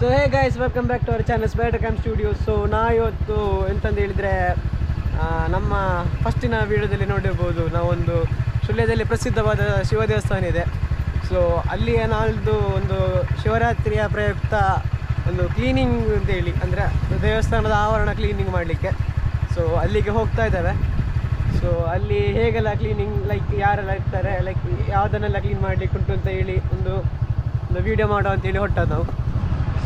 So hey guys welcome back to our channel spider cam studio so ನಾ ಇವತ್ತು ಎಂತಂದು ಹೇಳಿದರೆ ನಮ್ಮ ಫಸ್ಟಿನ ವಿಡಿಯೋದಲ್ಲಿ ನೋಡಿರ್ಬೋದು, ನಾವೊಂದು ಸುಳ್ಯದಲ್ಲಿ ಪ್ರಸಿದ್ಧವಾದ ಶಿವ ದೇವಸ್ಥಾನ ಇದೆ. ಸೊ ಅಲ್ಲಿ ನಾಳ್ದು ಒಂದು ಶಿವರಾತ್ರಿಯ ಪ್ರಯುಕ್ತ ಒಂದು ಕ್ಲೀನಿಂಗ್ ಅಂತೇಳಿ, ಅಂದರೆ ದೇವಸ್ಥಾನದ ಆವರಣ ಕ್ಲೀನಿಂಗ್ ಮಾಡಲಿಕ್ಕೆ. ಸೊ ಅಲ್ಲಿಗೆ ಹೋಗ್ತಾ ಇದ್ದಾವೆ. ಸೊ ಅಲ್ಲಿ ಹೇಗೆಲ್ಲ ಕ್ಲೀನಿಂಗ್ ಲೈಕ್ ಯಾರೆಲ್ಲ ಇರ್ತಾರೆ ಲೈಕ್ ಯಾವುದನ್ನೆಲ್ಲ ಕ್ಲೀನ್ ಮಾಡಲಿಕ್ಕೆ ಉಂಟು ಅಂತ ಹೇಳಿ ಒಂದು ಒಂದು ವಿಡಿಯೋ ಮಾಡೋ ಅಂತೇಳಿ ಹೊಟ್ಟದ್ದು ನಾವು.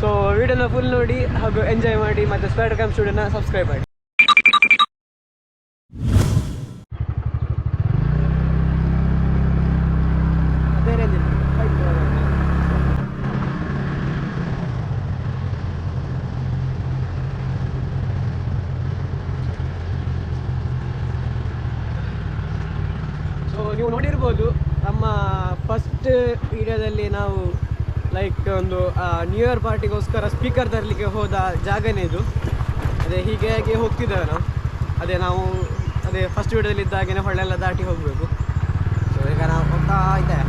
ಸೊ ವಿಡಿಯೋನ ಫುಲ್ ನೋಡಿ ಹಾಗೂ ಎಂಜಾಯ್ ಮಾಡಿ ಮತ್ತು ಸ್ಪೈಡರ್ ಕ್ಯಾಮ್ ಸ್ಟುಡಿಯೋನ ಸಬ್ಸ್ಕ್ರೈಬ್ ಮಾಡಿ ಬೇರೇನಿಲ್ಲ ಆಯ್ತು. ಸೊ ನೀವು ನೋಡಿರ್ಬೋದು ನಮ್ಮ ಫಸ್ಟ್ ವಿಡಿಯೋದಲ್ಲಿ ನಾವು ಲೈಕ್ ಒಂದು ನ್ಯೂ ಇಯರ್ ಪಾರ್ಟಿಗೋಸ್ಕರ ಸ್ಪೀಕರ್ ತರಲಿಕ್ಕೆ ಹೋದ ಜಾಗನೇ ಇದು. ಅದೇ ಹೀಗೆ ಹೇಗೆ ಹೋಗ್ತಿದ್ದೇವೆ ನಾವು. ಅದೇ ನಾವು, ಅದೇ ಫಸ್ಟ್ ವಿಡಿಯೋದಲ್ಲಿ ಇದ್ದಾಗೆ ಹೊಳ್ಳೆಲ್ಲ ದಾಟಿ ಹೋಗಬೇಕು ಸೊ ಈಗ ನಾವು ಹೋಗ್ತಾ ಇದ್ದೇವೆ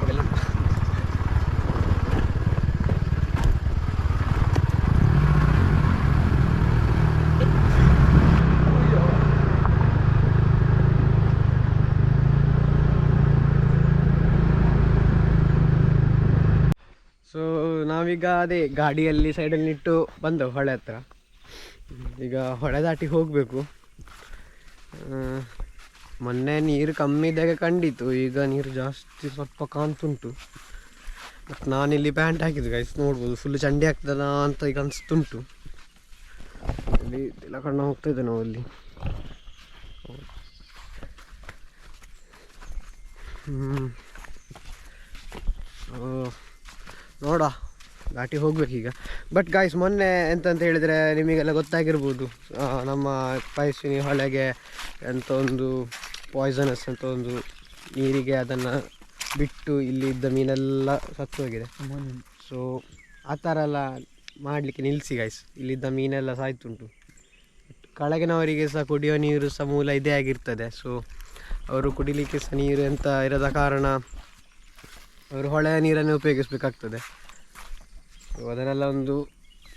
ಹೋಗಲ್ಲ. ಸೊ ನಾವೀಗ ಅದೇ ಗಾಡಿಯಲ್ಲಿ ಸೈಡಲ್ಲಿ ಇಟ್ಟು ಬಂದು ಹೊಳೆ ಹತ್ರ. ಈಗ ಹೊಳೆ ದಾಟಿ ಹೋಗಬೇಕು. ಮೊನ್ನೆ ನೀರು ಕಮ್ಮಿ ಇದ್ದಾಗ ಕಂಡಿತು ಈಗ ನೀರು ಜಾಸ್ತಿ ಸ್ವಲ್ಪ ಕಾಣ್ತುಂಟು. ಮತ್ತು ನಾನಿಲ್ಲಿ ಪ್ಯಾಂಟ್ ಹಾಕಿದ್ದು ಗೈಸ್ ನೋಡ್ಬೋದು ಫುಲ್ ಚಂಡಿ ಆಗ್ತದ ಅಂತ ಈಗ ಅನಿಸ್ತುಂಟು. ಅಲ್ಲಿ ಕಣ್ಣು ಹೋಗ್ತಾ ಇದ್ದೆ ನಾವು ಅಲ್ಲಿ. ಹ್ಞೂ ನೋಡ ಘಾಟಿ ಈಗ. ಬಟ್ ಗಾಯ್ಸ್ ಮೊನ್ನೆ ಎಂತಂತ ಹೇಳಿದರೆ ನಿಮಗೆಲ್ಲ ಗೊತ್ತಾಗಿರ್ಬೋದು. ನಮ್ಮ ಪಾಯಸಿನಿ ಹೊಳೆಗೆ ಎಂತ ಒಂದು ಪಾಯ್ಸನಸ್ ಅಂತ ಒಂದು ನೀರಿಗೆ ಅದನ್ನು ಬಿಟ್ಟು ಇಲ್ಲಿ ಇದ್ದ ಮೀನೆಲ್ಲ ಸತ್ತು ಹೋಗಿದೆ. ಸೊ ಆ ಥರ ಎಲ್ಲ ಮಾಡಲಿಕ್ಕೆ ನಿಲ್ಲಿಸಿ ಗಾಯ್ಸ್ ಇಲ್ಲಿದ್ದ ಮೀನೆಲ್ಲ ಸಾಯ್ತುಂಟು. ಕೆಳಗಿನವರಿಗೆ ಸಹ ಕುಡಿಯೋ ನೀರು ಸಹ ಮೂಲ ಇದೇ ಆಗಿರ್ತದೆ. ಸೊ ಅವರು ಕುಡಿಲಿಕ್ಕೆ ಸಹ ನೀರು ಎಂತ ಇರದ ಕಾರಣ ಅವರು ಹೊಳೆಯ ನೀರನ್ನು ಉಪಯೋಗಿಸ್ಬೇಕಾಗ್ತದೆ. ಅದನ್ನೆಲ್ಲ ಒಂದು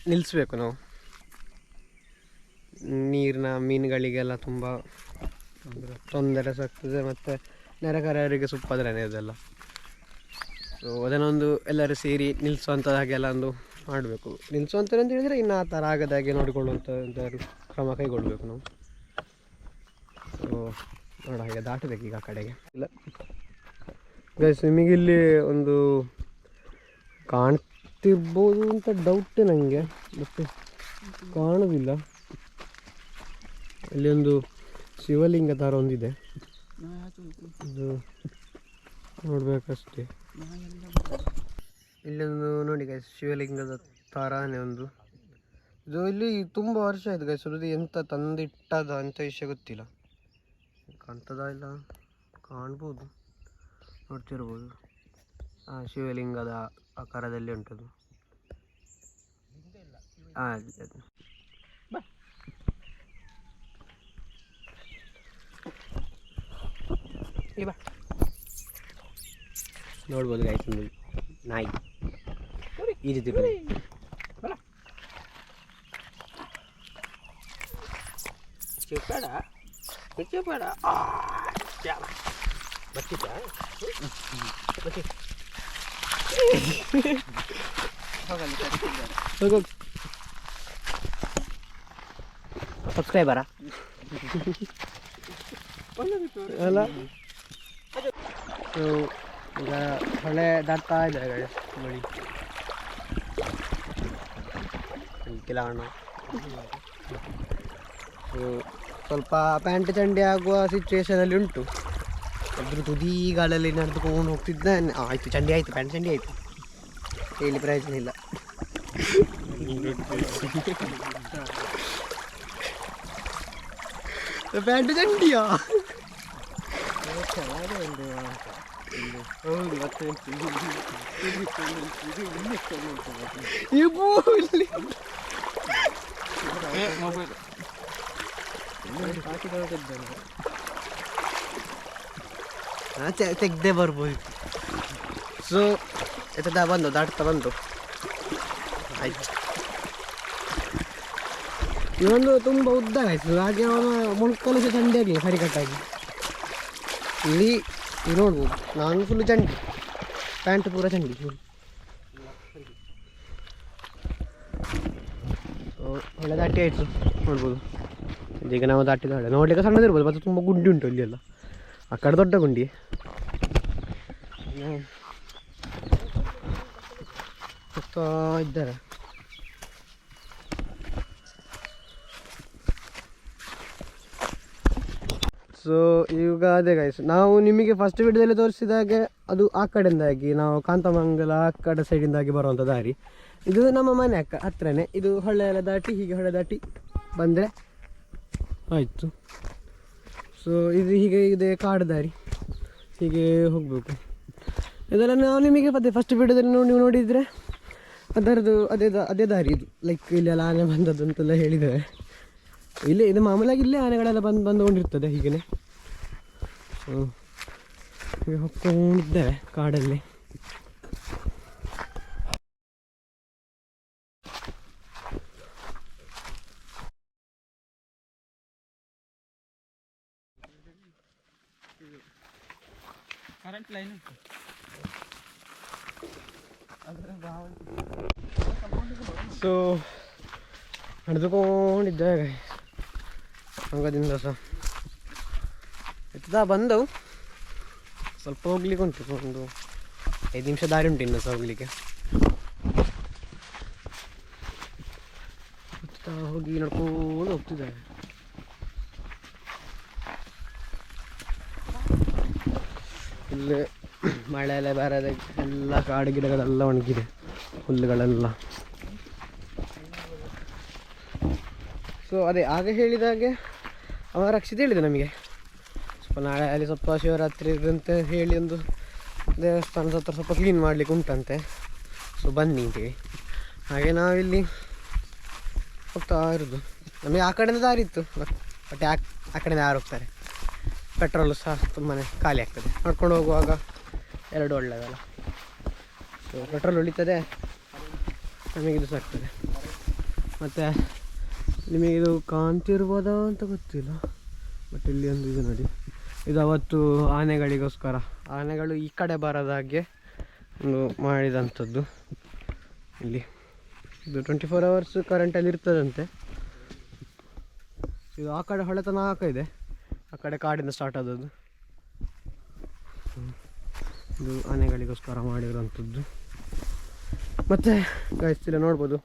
ನಿಲ್ಲಿಸ್ಬೇಕು ನಾವು. ನೀರಿನ ಮೀನುಗಳಿಗೆಲ್ಲ ತುಂಬ ತೊಂದರೆ ತೊಂದರೆ ಸಾಕ್ತದೆ ಮತ್ತು ನೆರೆಕರೆಯವರಿಗೆ ಸುಪ್ಪದ್ರೇ ಇದೆಲ್ಲ ಸೊ ಅದನ್ನೊಂದು ಎಲ್ಲರೂ ಸೇರಿ ನಿಲ್ಲಿಸುವಂಥ ಹಾಗೆಲ್ಲ ಒಂದು ಮಾಡಬೇಕು. ನಿಲ್ಲಿಸುವಂಥದ್ದು ಅಂತ ಹೇಳಿದರೆ ಇನ್ನು ಆ ಥರ ಆಗದಾಗೆ ನೋಡಿಕೊಳ್ಳುವಂಥ ಎಂತಾದ್ರು ಕ್ರಮ ಕೈಗೊಳ್ಬೇಕು ನಾವು. ಸೊ ನೋಡ ಹಾಗೆ ದಾಟಬೇಕು ಈಗ ಕಡೆಗೆ. ಇಲ್ಲ. ಗೈಸ್ ನಿಮಗಿಲ್ಲಿ ಒಂದು ಕಾಣ್ತಿರ್ಬೋದು ಅಂತ ಡೌಟ್ ನನಗೆ ಮತ್ತೆ ಕಾಣೋದಿಲ್ಲ. ಅಲ್ಲಿ ಒಂದು ಶಿವಲಿಂಗ ಥರ ಒಂದಿದೆ. ಇದು ನೋಡ್ಬೇಕಷ್ಟೇ. ಇಲ್ಲೊಂದು ನೋಡಿ ಗೈಸ್ ಶಿವಲಿಂಗದ ಥರನೇ ಒಂದು. ಇದು ಇಲ್ಲಿ ತುಂಬ ವರ್ಷ ಆಯಿತು ಗೈಸ್ ಅದು ಎಂತ ತಂದಿಟ್ಟದ ಅಂತ ವಿಷಯ ಗೊತ್ತಿಲ್ಲ. ಕಾಣ್ತದ ಇಲ್ಲ? ಕಾಣ್ಬೋದು. ನೋಡ್ತಿರ್ಬೋದು. ಆ ಶಿವಲಿಂಗದ ಆಕಾರದಲ್ಲಿ ಉಂಟದು. ಹಾಂ ಬಾ. ನೋಡ್ಬೋದು ಗಾಯ್ಸ್ ನಾಯಿ. ಈ ರೀತಿ ಬೇಡ ಬೇಡ ಬಚ್ಚಿತ ಬರ್ತಿ. ಸಬ್ಸ್ಕ್ರೈಬರಾ? ಅಲ್ಲ. ಈಗ ಹೊಳೆ ದಾಟ್ತಾ ನೋಡಿ ಕಿಲಾಣ ಸೊ ಸ್ವಲ್ಪ ಪ್ಯಾಂಟ್ ಚಂಡಿ ಆಗುವ ಸಿಚುವೇಶನಲ್ಲಿ ಉಂಟು. අදුරු තුදී ගලලෙන අරතු කෝන ඔක්තිද ආයිතු චන්ඩි ආයිතු පැන් චන්ඩි ආයිතු ඒලි ප්‍රයෝජන இல்ல පැන්ට චන්ඩියා ഇബൂലി മൊബൈൽ പാട്ട് കേൾക്കുന്നുണ്ട് ತೆಗ್ದೇ ಬರ್ಬೋದು ಸೊ ಎತ್ತದ ಬಂದು ದಾಟ್ತಾ ಬಂದು ಆಯ್ತು ಇವೊಂದು ತುಂಬ ಉದ್ದ ಆಯ್ತು ಹಾಗೆ ಅವನ ಮೊಣಕಲು ಸಹ ಚಂಡಿ ಆಗಲಿ ಸರಿಕಟ್ಟಾಗಿ ಇಲ್ಲಿ ಇದು ನೋಡ್ಬೋದು ನಾನು ಫುಲ್ ಚಂಡಿ ಪ್ಯಾಂಟ್ ಪೂರ ಚಂಡಿ full. ಸೊ ಒಳ್ಳೆ ದಾಟಿ ಆಯಿತು ನೋಡ್ಬೋದು ಈಗ ನಾವು ದಾಟಿದಾಳೆ ನೋಡ್ಲಿಕ್ಕೆ ಸಣ್ಣದಿರ್ಬೋದು ಮತ್ತು ತುಂಬ ಗುಂಡಿ ಉಂಟು ಇಲ್ಲಿ ಎಲ್ಲ ಆ ಕಡೆ ದೊಡ್ಡ ಗುಂಡಿ. ಇದ್ದಾರೆ. ಸೊ ಈಗ ಅದೇ ಗೈಸ್ ನಾವು ನಿಮಗೆ ಫಸ್ಟ್ ವಿಡಿಯೋದಲ್ಲಿ ತೋರಿಸಿದಾಗೆ ಅದು ಆ ಕಡೆಯಿಂದಾಗಿ, ನಾವು ಕಾಂತಮಂಗಲ ಆ ಕಡೆ ಸೈಡಿಂದಾಗಿ ಬರುವಂಥ ದಾರಿ. ಇದು ನಮ್ಮ ಮನೆ ಅಕ್ಕ ಹತ್ರನೇ. ಇದು ಹೊಳೆ ಎಲ್ಲ ದಾಟಿ ಹೀಗೆ ಹೊಳೆ ದಾಟಿ ಬಂದರೆ ಆಯಿತು. ಸೊ ಇದು ಹೀಗೆ ಇದೆ ಕಾಡು ದಾರಿ. ಹೀಗೆ ಹೋಗಬೇಕು. ಇದೆಲ್ಲ ನಾವು ನಿಮಗೆ ಮತ್ತೆ ಫಸ್ಟ್ ವಿಡಿಯೋದಲ್ಲಿ ನೀವು ನೋಡಿದರೆ ಅದರದ್ದು ಅದೇ ಅದೇ ದಾರಿ ಇದು. ಲೈಕ್ ಇಲ್ಲೆಲ್ಲ ಆನೆ ಬಂದದ್ದು ಅಂತೆಲ್ಲ ಹೇಳಿದ್ದಾರೆ. ಇಲ್ಲೇ, ಇದು ಮಾಮೂಲಾಗಿ ಇಲ್ಲೇ ಆನೆಗಳೆಲ್ಲ ಬಂದು, ಬಂದುಕೊಂಡಿರ್ತದೆ ಹೀಗೆ ಹ್ಞೂ ಕಾಡಲ್ಲಿ. ಕರೆಂಟ್ ಲೈನ್ ಸೊ ನಡೆದುಕೊಂಡಿದ್ದೆ ಅಂಗದಿಂದ ಸಹ ಎತ್ತ ಬಂದು ಸ್ವಲ್ಪ ಹೋಗ್ಲಿಕ್ಕೆ ಉಂಟು ಒಂದು ಐದು ನಿಮಿಷ ದಾರಿ ಉಂಟು ಇನ್ನು ಸಹ ಹೋಗ್ಲಿಕ್ಕೆ. ಹೋಗಿ ನಡ್ಕೊಂಡು ಹೋಗ್ತಿದ್ದಾರೆ. ಇಲ್ಲಿ ಮಳೆ ಎಲ್ಲ ಬರದ, ಎಲ್ಲ ಕಾಡು ಗಿಡಗಳೆಲ್ಲ ಒಣಗಿದೆ, ಹುಲ್ಲುಗಳೆಲ್ಲ. ಸೊ ಅದೇ, ಆಗ ಹೇಳಿದಾಗೆ ಅವ ರಕ್ಷಿತ ಹೇಳಿದೆ ನಮಗೆ. ಸ್ವಲ್ಪ ನಾಳೆ ಅಲ್ಲಿ ಸ್ವಲ್ಪ ಶಿವರಾತ್ರಿ ಅಂತ ಹೇಳಿ ಒಂದು ದೇವಸ್ಥಾನದ ಹತ್ರ ಸ್ವಲ್ಪ ಕ್ಲೀನ್ ಮಾಡಲಿಕ್ಕೆ ಉಂಟಂತೆ. ಸೊ ಅಂತೇಳಿ ಹಾಗೆ ನಾವಿಲ್ಲಿ ಹೋಗ್ತಾ ಇರೋದು. ನಮಗೆ ಆ ಕಡೆಯಿಂದ ದಾರಿ ಇತ್ತು ಬಟ್ ಬಟ್ ಆ ಆ ಕಡೆಯಿಂದ ಯಾರು ಹೋಗ್ತಾರೆ? ಪೆಟ್ರೋಲು ಸಹ ತುಂಬಾ ಖಾಲಿ ಆಗ್ತದೆ. ನಡ್ಕೊಂಡು ಹೋಗುವಾಗ ಎರಡು ಒಳ್ಳೆಯದಲ್ಲ ಸೊ ಪೆಟ್ರೋಲ್ ಉಳಿತದೆ ನಮಗಿದು ಇದು ಆಗ್ತದೆ ಮತ್ತು ನಿಮಗಿದು ಕಾಣ್ತಿರ್ಬೋದಾ ಅಂತ ಗೊತ್ತಿಲ್ಲ. ಬಟ್ ಇಲ್ಲಿ ಒಂದು ಇದು ನೋಡಿ. ಇದು ಅವತ್ತು ಆನೆಗಳಿಗೋಸ್ಕರ, ಆನೆಗಳು ಈ ಕಡೆ ಬರದ ಹಾಗೆ ಒಂದು ಮಾಡಿದಂಥದ್ದು. ಇಲ್ಲಿ ಇದು ಟ್ವೆಂಟಿ ಫೋರ್ ಅವರ್ಸ್ ಕರೆಂಟಲ್ಲಿ ಇರ್ತದಂತೆ. ಇದು ಆ ಕಡೆ ಹೊಳೆತನ ಹಾಕಿದೆ ಇದೆ. ಆ ಕಡೆ ಕಾಡಿಂದ ಸ್ಟಾರ್ಟ್ ಆದದ್ದು. ಇದು ಆನೆಗಳಿಗೋಸ್ಕರ ಮಾಡಿರುವಂಥದ್ದು. ಮತ್ತು ಗಾಯಿಸ್ತಿಲ್ಲ ನೋಡ್ಬೋದು.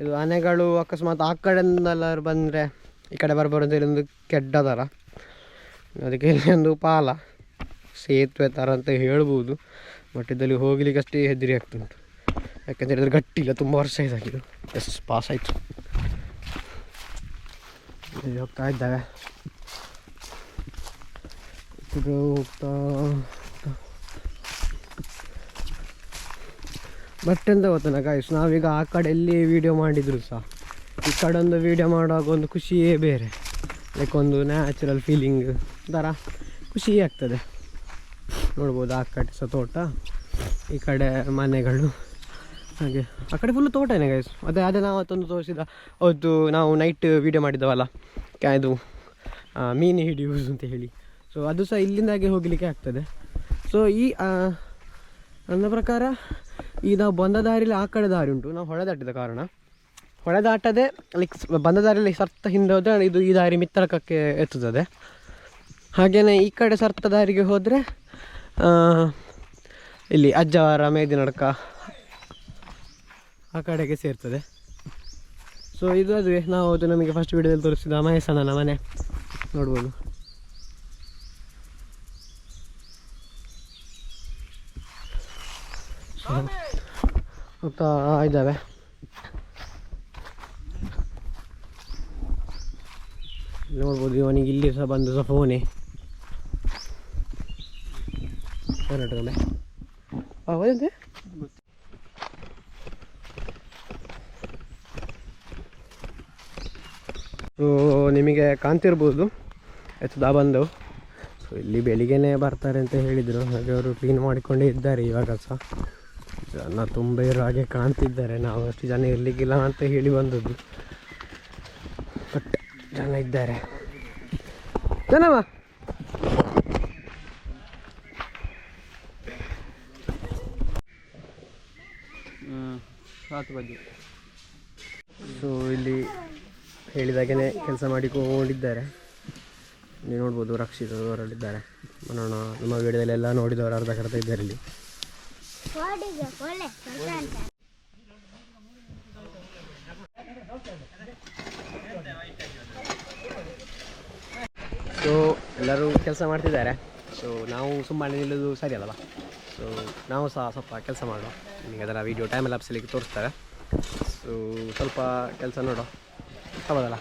ಇದು ಆನೆಗಳು ಅಕಸ್ಮಾತ್ ಆ ಕಡೆಯಿಂದೆಲ್ಲರೂ ಬಂದರೆ ಈ ಕಡೆ ಹೇಳಿ ಒಂದು ಕೆಡ್ಡದರ ಅದಕ್ಕೆ ಇಲ್ಲಿ ಒಂದು ಪಾಲ, ಸೇತುವೆ ಥರ ಅಂತ ಹೇಳ್ಬೋದು. ಬಟ್ ಇದರಲ್ಲಿ ಹೋಗ್ಲಿಕ್ಕೆ ಅಷ್ಟೇ ಹೆದರಿ ಆಗ್ತುಂಟು. ಯಾಕಂತ ಹೇಳಿದ್ರೆ ಗಟ್ಟಿಲ್ಲ ತುಂಬ ವರ್ಷ ಇದಾಗಿದ್ದು ಎಸ್ ಪಾಸ್ ಆಯಿತು. ಇಲ್ಲಿ ಹೋಗ್ತಾ ಇದ್ದಾವೆ. ಇದು ಹೋಗ್ತಾ. ಬಟ್ ಎಂತ ಗೊತ್ತನ ಗಾಯ್ಸ್ ನಾವೀಗ ಆ ಕಡೆ ಎಲ್ಲಿ ವೀಡಿಯೋ ಮಾಡಿದ್ರು ಸಹ ಈ ಕಡೆ ಒಂದು ವೀಡಿಯೋ ಮಾಡುವಾಗ ಒಂದು ಖುಷಿಯೇ ಬೇರೆ. ಲೈಕ್ ಒಂದು ನ್ಯಾಚುರಲ್ ಫೀಲಿಂಗ್ ಥರ ಖುಷಿ ಆಗ್ತದೆ. ನೋಡ್ಬೋದು ಆ ಕಡೆ ಸಹ ತೋಟ, ಈ ಕಡೆ ಮನೆಗಳು. ಹಾಗೆ. ಆ ಕಡೆ ಫುಲ್ಲು ತೋಟನೇ ಗೈಸ್ ಅದೇ ಅದೇ ನಾವು ಅವತ್ತೊಂದು ತೋರಿಸಿದ. ಅವತ್ತು ನಾವು ನೈಟ್ ವೀಡಿಯೋ ಮಾಡಿದ್ದವಲ್ಲ. ಕ್ಯಾ ಇದು ಮೀನು ಹಿಡಿಯುವುದು ಅಂತ ಹೇಳಿ. ಸೊ ಅದು ಸಹ ಇಲ್ಲಿಂದಾಗೆ ಹೋಗಲಿಕ್ಕೆ ಆಗ್ತದೆ. ಸೊ ಈ ನನ್ನ ಪ್ರಕಾರ, ಈ ನಾವು ಬಂದ ದಾರಿಲಿ ಆ ಕಡೆ ದಾರಿ ಉಂಟು. ನಾವು ಹೊಳೆದಾಟಿದ ಕಾರಣ. ಹೊಳೆದಾಟದೆ ಲೈಕ್ ಬಂದ ದಾರಿಯಲ್ಲಿ ಸರ್ತ ಹಿಂದೆ ಹೋದರೆ ಇದು ಈ ದಾರಿ ಮಿತ್ತರಕಕ್ಕೆ ಎತ್ತುತ್ತದೆ. ಹಾಗೆಯೇ ಈ ಕಡೆ ಸರ್ತ ದಾರಿಗೆ ಹೋದರೆ ಇಲ್ಲಿ ಅಜ್ಜವಾರ, ಮೇದಿನಡ್ಕ, ಆ ಕಡೆಗೆ ಸೇರ್ತದೆ. ಸೊ ಇದು ಅದುವೇ ನಾವು ಅದು ನಮಗೆ ಫಸ್ಟ್ ವಿಡಿಯೋದಲ್ಲಿ ತೋರಿಸಿದ ಮಹೇಶಣ್ಣನ ಮನೆ. ನೋಡ್ಬೋದು. ಹೋಗ್ತಾ ಇದ್ದಾವೆ. ನೋಡ್ಬೋದು, ಇವನಿಗೆ ಇಲ್ಲಿ ಸಹ ಬಂದು ಸಹ ಫೋನೇ ಸೊ ನಿಮಗೆ ಕಾಣ್ತಿರ್ಬೋದು ಎತ್ತದ ಬಂದು. ಸೊ ಇಲ್ಲಿ ಬೆಳಿಗ್ಗೆನೇ ಬರ್ತಾರೆ ಅಂತ ಹೇಳಿದರು. ಹಾಗೆ ಅವರು ಕ್ಲೀನ್ ಮಾಡಿಕೊಂಡೇ ಇದ್ದಾರೆ ಇವಾಗ ಸಹ. ಜನ ತುಂಬ ಇರೋ ಹಾಗೆ ಕಾಣ್ತಿದ್ದಾರೆ. ನಾವು ಅಷ್ಟು ಜನ ಇರಲಿಕ್ಕಿಲ್ಲ ಅಂತ ಹೇಳಿ ಬಂದದ್ದು. ಬಟ್ ಜನ ಇದ್ದಾರೆ. ಸೊ, ಇಲ್ಲಿ ಹೇಳಿದಾಗೇ ಕೆಲಸ ಮಾಡಿಕೊಂಡಿದ್ದಾರೆ. ನೀವು ನೋಡ್ಬೋದು ರಕ್ಷಿತರು ಹೊರಟಿದ್ದಾರೆ ನೋಡೋಣ ನಮ್ಮ ವಿಡಿಯೋದಲ್ಲೆಲ್ಲ ನೋಡಿದವರು ಅರ್ಧ ಕರ್ತ ಇದ್ದಾರೆ ಇಲ್ಲಿ. ಸೊ ಎಲ್ಲರೂ ಕೆಲಸ ಮಾಡ್ತಿದ್ದಾರೆ. ಸೊ ನಾವು ಸುಮ್ಮನೆ ನಿಲ್ಲೋದು ಸರಿ ಅಲ್ಲವಾ? ಸೊ ನಾವು ಸಹ ಸ್ವಲ್ಪ ಕೆಲಸ ಮಾಡುವ. ನಿಮಗೆ ಅದರ ವೀಡಿಯೋ ಟೈಮ್ ಲ್ಯಾಪ್ಸಲ್ಲಿ ತೋರಿಸ್ತಾರೆ. ಸೊ ಸ್ವಲ್ಪ ಕೆಲಸ ನೋಡೋ ಹೌದಲ್ಲ?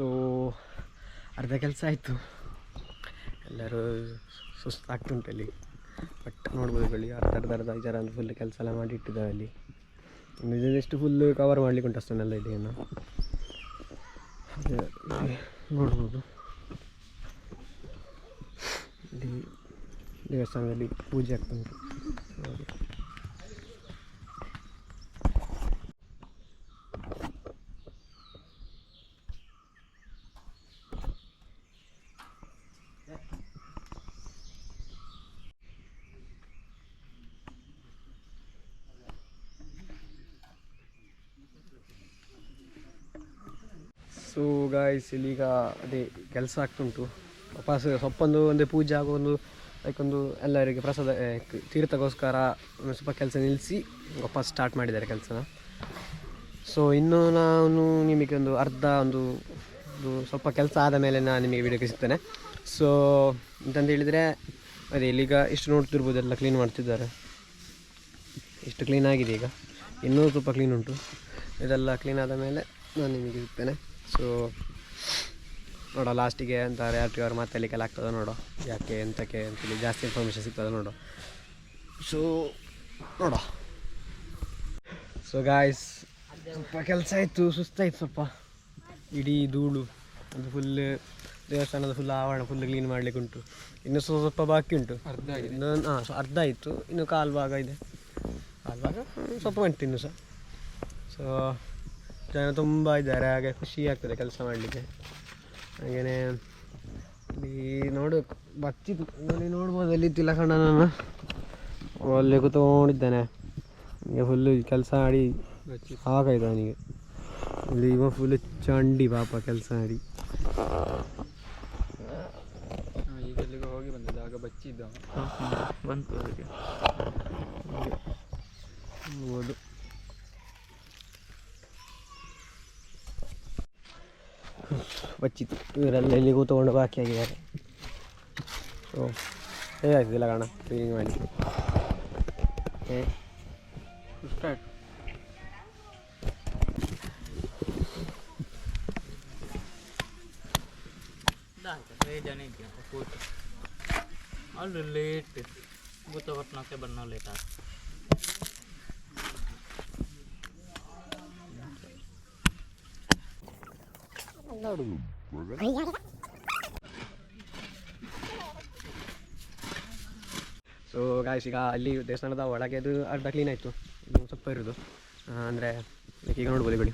ಸೊ, ಅರ್ಧ ಕೆಲಸ ಆಯಿತು. ಎಲ್ಲರೂ ಸುಸ್ತಾಗ್ತುಂಟು ಅಲ್ಲಿ ಬಟ್ ನೋಡ್ಬೋದು ಬೆಳಿ ಅರ್ಧ ಅರ್ಧ ಅರ್ಧ ಜರ ಅಂತ ಫುಲ್ ಕೆಲಸ ಎಲ್ಲ ಮಾಡಿ ಇಟ್ಟಿದ್ದಾವೆ ಅಲ್ಲಿ. ಇನ್ನು ಎಷ್ಟು ಫುಲ್ಲು ಕವರ್ ಮಾಡಲಿಕ್ಕೆ ಉಂಟು ಅಷ್ಟನ್ನೆಲ್ಲ ಇದೆಯನ್ನು ನೋಡ್ಬೋದು. ದೇವಸ್ಥಾನದಲ್ಲಿ ಪೂಜೆ ಆಗ್ತಾ ಉಂಟು ಹಾಗೆ. ಸೊ ಗಾಯ್ಸ್ ಇಲ್ಲಿಗ ಅದೇ ಕೆಲಸ ಆಗ್ತುಂಟು. ವಾಪಸ್ ಸೊಪ್ಪೊಂದು, ಒಂದೇ ಪೂಜೆ ಆಗೋ ಒಂದು ಲೈಕ್ ಒಂದು ಎಲ್ಲರಿಗೆ ಪ್ರಸಾದ ತೀರ್ಥಗೋಸ್ಕರ ಸ್ವಲ್ಪ ಕೆಲಸ ನಿಲ್ಲಿಸಿ ವಾಪಸ್ ಸ್ಟಾರ್ಟ್ ಮಾಡಿದ್ದಾರೆ ಕೆಲಸನ. ಸೊ ಇನ್ನೂ ನಾನು ನಿಮಗೆ ಒಂದು ಅರ್ಧ ಒಂದು ಒಂದು ಸ್ವಲ್ಪ ಕೆಲಸ ಆದ ಮೇಲೆ ನಾನು ನಿಮಗೆ ವಿಡಿಯೋ ಸಿಗ್ತೇನೆ ಸೊ ಅಂತಂದು ಹೇಳಿದರೆ, ಅದೇ ಇಲ್ಲಿಗ ಇಷ್ಟು ನೋಡ್ತಿರ್ಬೋದು ಎಲ್ಲ ಕ್ಲೀನ್ ಮಾಡ್ತಿದ್ದಾರೆ. ಇಷ್ಟು ಕ್ಲೀನ್ ಆಗಿದೆ ಈಗ. ಇನ್ನೂ ಸ್ವಲ್ಪ ಕ್ಲೀನ್ ಉಂಟು. ಇದೆಲ್ಲ ಕ್ಲೀನ್ ಆದ ಮೇಲೆ ನಾನು ನಿಮಗೆ ಸಿಗ್ತೇನೆ ಸೊ ನೋಡೋ ಲಾಸ್ಟಿಗೆ ಅಂತ ಯಾರಿಗೆ ಅವ್ರು ಮಾತಾಡಲಿಕ್ಕೆಲ್ಲ ಆಗ್ತದೆ ನೋಡೋ. ಯಾಕೆ ಎಂತಕ್ಕೆ ಅಂತೇಳಿ ಜಾಸ್ತಿ ಇನ್ಫಾರ್ಮೇಷನ್ ಸಿಗ್ತದೆ ನೋಡೋ. ಸೊ ನೋಡೋ. ಸೊ ಗಾಯ್ಸ್ ಸ್ವಲ್ಪ ಕೆಲಸ ಆಯಿತು ಸುಸ್ತಾಯಿತು ಸ್ವಲ್ಪ. ಇಡೀ ಧೂಳು ಅದು ಫುಲ್ ದೇವಸ್ಥಾನದ ಫುಲ್ ಆವರಣ ಫುಲ್ ಕ್ಲೀನ್ ಮಾಡಲಿಕ್ಕೆ ಉಂಟು. ಇನ್ನು ಸ್ವಲ್ಪ ಸ್ವಲ್ಪ ಬಾಕಿ ಉಂಟು. ಅರ್ಧ ಆಗಿದೆ. ಇನ್ನು ಹಾಂ ಸೊ ಅರ್ಧ ಆಯಿತು. ಇನ್ನು ಕಾಲು ಭಾಗ ಇದೆ. ಕಾಲು ಭಾಗ ಸ್ವಲ್ಪ ಉಂಟು ಇನ್ನು ಸಹ. ಸೊ ಜನ ತುಂಬ ಇದ್ದಾರೆ ಹಾಗೆ ಖುಷಿ ಆಗ್ತದೆ ಕೆಲಸ ಮಾಡಲಿಕ್ಕೆ. ಹಾಗೆಯೇ ಇಲ್ಲಿ ನೋಡು ಬಚ್ಚಿತ್ತು ಇಲ್ಲಿ ನೋಡ್ಬೋದು ಅಲ್ಲಿ ತಿಲಕಣ್ಣನ ಅಲ್ಲಿ ಕೂತ್ಕೊಂಡಿದ್ದಾನೆ. ಈಗ ಫುಲ್ಲು ಕೆಲಸ ಮಾಡಿ ಬಚ್ಚಿ ಸಾಕಾಯ್ತು ಅವನಿಗೆ. ಇಲ್ಲಿ ಇವ ಫುಲ್ಲು ಚಂಡಿ ಪಾಪ ಕೆಲಸ ಮಾಡಿ ಈಗ ಎಲ್ಲಿಗೆ ಹೋಗಿ ಬಂದದ್ದು ಆಗ ಬಚ್ಚಿದ್ದ ಬಂತು ಅದಕ್ಕೆ ನೋಡ್ಬೋದು ಬಚ್ಚಿತ್ತು ಇವರೆಲ್ಲ ಇಲ್ಲಿ ಕೂತ್ಕೊಂಡು ಬಾಕಿ ಆಗಿದ್ದಾರೆ ಸೊ ಹೇಗಾಗ್ತಿಲ್ಲ ಕಾಣ ಕ್ಲೀನಿಂಗ್ ಮಾಡಿ ಏ ಸ್ಟಾರ್ಟ್ ಜನ ಇದ್ದೀನಪ್ಪ ಫೋಟೋ ಅಲ್ಲಿ ಲೇಟ್ ಗೊತ್ತಾಗತ್ತೆ ಬನ್ನ ಸೊ ಗಾಯ್ಸ್ ಈಗ ಅಲ್ಲಿ ದೇವಸ್ಥಾನದ ಒಳಗೆ ಅದು ಅರ್ಧ ಕ್ಲೀನ್ ಆಯಿತು. ಸ್ವಲ್ಪ ಇರೋದು. ಅಂದರೆ ಈಗ ನೋಡ್ಬೋದು ಬಿಡಿ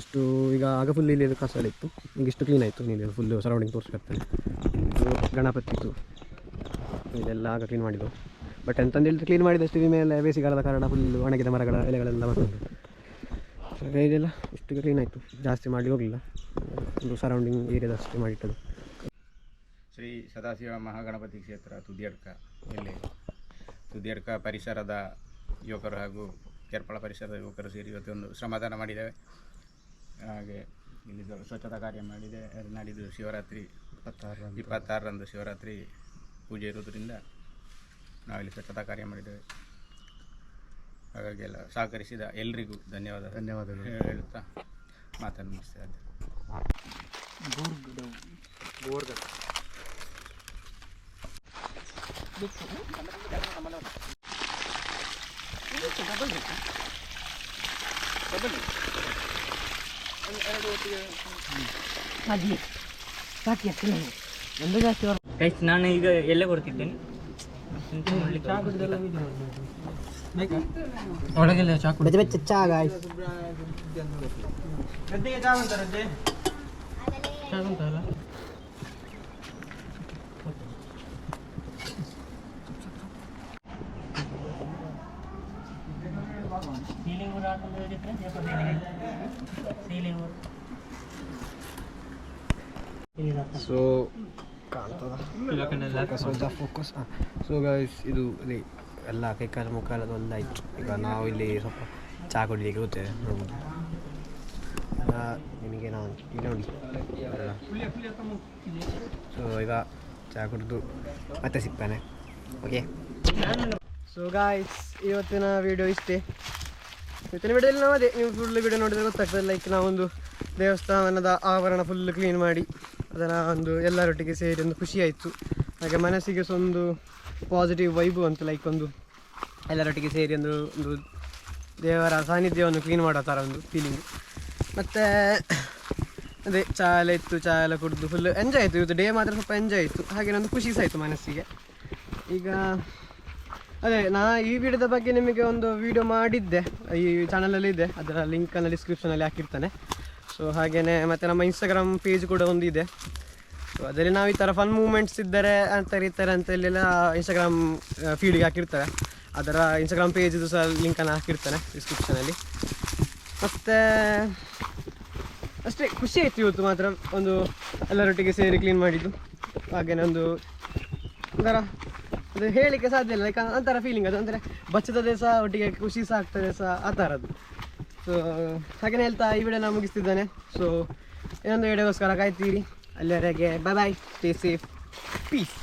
ಇಷ್ಟು ಈಗ ಆಗ ಫುಲ್ ಇಲ್ಲಿ ಕಸ ಇತ್ತು. ಈಗ ಇಷ್ಟು ಕ್ಲೀನ್ ಆಯಿತು. ನೀನು ಫುಲ್ಲು ಸರೌಂಡಿಂಗ್ ತೋರಿಸ್ಕೊಡ್ತೇನೆ ಇದು ಗಣಪತಿ ಇತ್ತು. ಇದೆಲ್ಲ ಆಗ ಕ್ಲೀನ್ ಮಾಡಿದ್ದು. ಬಟ್ ಎಂತಂದು ಹೇಳಿದ್ರೆ ಕ್ಲೀನ್ ಮಾಡಿದಷ್ಟು ಮೇಲೆ ಬೇಸಿಗೆಗಾಲದ ಕಾರಣ ಫುಲ್ ಒಣಗಿದ ಮರಗಳ ಎಲೆಗಳೆಲ್ಲ ಬಂತು ಇದೆಲ್ಲ ಇಷ್ಟು ಕ್ಲೀನ್ ಆಯಿತು. ಜಾಸ್ತಿ ಮಾಡಿ ಹೋಗಲಿಲ್ಲ. ಒಂದು ಸರೌಂಡಿಂಗ್ ಏರಿಯಾದಷ್ಟು ಮಾಡಿಟ್ಟದು ಶ್ರೀ ಸದಾಶಿವ ಮಹಾಗಣಪತಿ ಕ್ಷೇತ್ರ, ತುದಿಯಡ್ಕ ಇಲ್ಲಿ ತುದಿಯಡ್ಕ ಪರಿಸರದ ಯುವಕರು ಹಾಗೂ ಕೇರ್ಪಳ ಪರಿಸರದ ಯುವಕರು ಸೇರಿ ಇವತ್ತೊಂದು ಶ್ರಮದಾನ ಮಾಡಿದ್ದೇವೆ. ಹಾಗೆ ಇಲ್ಲಿ ಸ್ವಚ್ಛತಾ ಕಾರ್ಯ ಮಾಡಿದೆ. ನಾಡಿದ್ದು ಶಿವರಾತ್ರಿ ಇಪ್ಪತ್ತಾರು ಇಪ್ಪತ್ತಾರರಂದು ಶಿವರಾತ್ರಿ ಪೂಜೆ ಇರುವುದರಿಂದ ನಾವಿಲ್ಲಿ ಸ್ವಚ್ಛತಾ ಕಾರ್ಯ ಮಾಡಿದ್ದೇವೆ. ಹಾಗಾಗಿ ಎಲ್ಲ ಸಹಕರಿಸಿದ ಎಲ್ರಿಗೂ ಧನ್ಯವಾದ ಧನ್ಯವಾದಗಳು. ಹೇಳುತ್ತಾ ಮಾತನ್ನು ಮುಗಿಸ್ತಾ ಇದ್ದೇನೆ ಗೈಸ್ ನಾನು ಈಗ ಎಲ್ಲೇ ಕೊಡ್ತಿದ್ದೇನೆ. ಒಳಗೆಲ್ಲ ಚಾಕು ಬೆಚ್ಚ ಬೆಚ್ಚ ಚಾ ಗಾಯ್ಸ್ ಸೊ ಕಾಣ್ತದ? ಸ್ವಲ್ಪ ಫೋಕಸ್ ಸೊ ಗೈಸ್ ಇದು ಅದೇ ಎಲ್ಲ ಕೈಕಾಲು ಮುಖಾಲದ ಒಂದು ಆಯಿತು ಈಗ ನಾವು ಇಲ್ಲಿ ಸ್ವಲ್ಪ ಚಹಾ ಕುಡಿಲಿಕ್ಕೆ ಹೋಗ್ತೇವೆ. ನೋಡ್ಬೋದು. ಎಲ್ಲ ನಿಮಗೆ ಇಲ್ಲಿ ನೋಡಿ. ಸೊ ಈಗ ಚಹಾ ಕುಡಿದು ಮತ್ತೆ ಸಿಗ್ತಾನೆ. ಓಕೆ ಸೊ ಗಾಯ್ಸ್ ಇವತ್ತಿನ ವಿಡಿಯೋ ಇಷ್ಟೇ. ಇವತ್ತಿನ ವಿಡಿಯೋದಲ್ಲಿ ನಾವು ಅದೇ, ನೀವು ಫುಲ್ ವಿಡಿಯೋ ನೋಡಿದ್ರೆ ಗೊತ್ತಾಗ್ತದೆ ಲೈಕ್ ನಾವೊಂದು ದೇವಸ್ಥಾನದ ಆವರಣ ಫುಲ್ ಕ್ಲೀನ್ ಮಾಡಿ ಅದನ್ನು ಒಂದು ಎಲ್ಲರೊಟ್ಟಿಗೆ ಸೇರಿ ಒಂದು ಖುಷಿ ಆಯಿತು. ಹಾಗೆ ಮನಸ್ಸಿಗೆ ಸಹ ಒಂದು ಪಾಸಿಟಿವ್ ವೈಬ್ ಅಂತ ಲೈಕ್ ಒಂದು ಎಲ್ಲರೊಟ್ಟಿಗೆ ಸೇರಿ ಒಂದು ಒಂದು ದೇವರ ಸಾನ್ನಿಧ್ಯವನ್ನು ಕ್ಲೀನ್ ಮಾಡೋ ಥರ ಒಂದು ಫೀಲಿಂಗ್ ಮತ್ತು ಅದೇ ಚಾ ಎಲ್ಲ ಇತ್ತು ಚಾ ಕುಡಿದು ಫುಲ್ ಎಂಜಾಯ್ ಆಯಿತು. ಇವತ್ತು ಡೇ ಮಾತ್ರ ಸ್ವಲ್ಪ ಎಂಜಾಯ್ ಆಯಿತು. ಹಾಗೆ ನಂದು ಖುಷಿ ಸಹ ಆಯಿತು ಮನಸ್ಸಿಗೆ. ಈಗ ಅದೇ ನಾ ಈ ವಿಡಿಯೋದ ಬಗ್ಗೆ ನಿಮಗೆ ಒಂದು ವಿಡಿಯೋ ಮಾಡಿದ್ದೆ. ಈ ಚಾನಲಲ್ಲಿ ಇದೆ. ಅದರ ಲಿಂಕನ್ನು ಡಿಸ್ಕ್ರಿಪ್ಷನಲ್ಲಿ ಹಾಕಿರ್ತಾನೆ. ಸೊ ಹಾಗೆಯೇ ಮತ್ತು ನಮ್ಮ ಇನ್ಸ್ಟಾಗ್ರಾಮ್ ಪೇಜ್ ಕೂಡ ಒಂದು ಇದೆ ಸೊ ಅದರಲ್ಲಿ ನಾವು ಈ ಥರ ಫನ್ ಮೂಮೆಂಟ್ಸ್ ಇದ್ದರೆ ಅಂತ ಇರ್ತಾರೆ ಅಂತ ಇಲ್ಲೆಲ್ಲ ಇನ್ಸ್ಟಾಗ್ರಾಮ್ ಫೀಡಿಗೆ ಹಾಕಿರ್ತಾರೆ. ಅದರ ಇನ್ಸ್ಟಾಗ್ರಾಮ್ ಪೇಜಿದು ಸಹ ಲಿಂಕನ್ನು ಹಾಕಿರ್ತಾನೆ ಡಿಸ್ಕ್ರಿಪ್ಷನಲ್ಲಿ ಮತ್ತು, ಅಷ್ಟೇ, ಖುಷಿ ಆಯ್ತು ಇವತ್ತು ಮಾತ್ರ ಒಂದು ಎಲ್ಲರೊಟ್ಟಿಗೆ ಸೇರಿ ಕ್ಲೀನ್ ಮಾಡಿದ್ದು. ಹಾಗೆಯೇ ಒಂದು ಒಂಥರ ಅದು ಹೇಳಲಿಕ್ಕೆ ಸಾಧ್ಯ ಇಲ್ಲ ಲೈಕ್ ಒಂಥರ ಫೀಲಿಂಗ್ ಅದು. ಅಂದರೆ ಬಚ್ಚತದೆ ಸಹ ಒಟ್ಟಿಗೆ ಖುಷಿ ಸಹ ಆಗ್ತದೆ ಸಹ, ಆ ಥರದ್ದು ಸೊ ಹಾಗೆಯೇ ಹೇಳ್ತಾ ಈ ವಿಡಿಯೋನ ಮುಗಿಸ್ತಿದ್ದಾನೆ. ಸೊ ಇನ್ನೊಂದು ವಿಡಿಯೋಗೋಸ್ಕರ ಕಾಯ್ತೀರಿ. ಅಲ್ಲಿವರೆಗೆ bye bye stay safe peace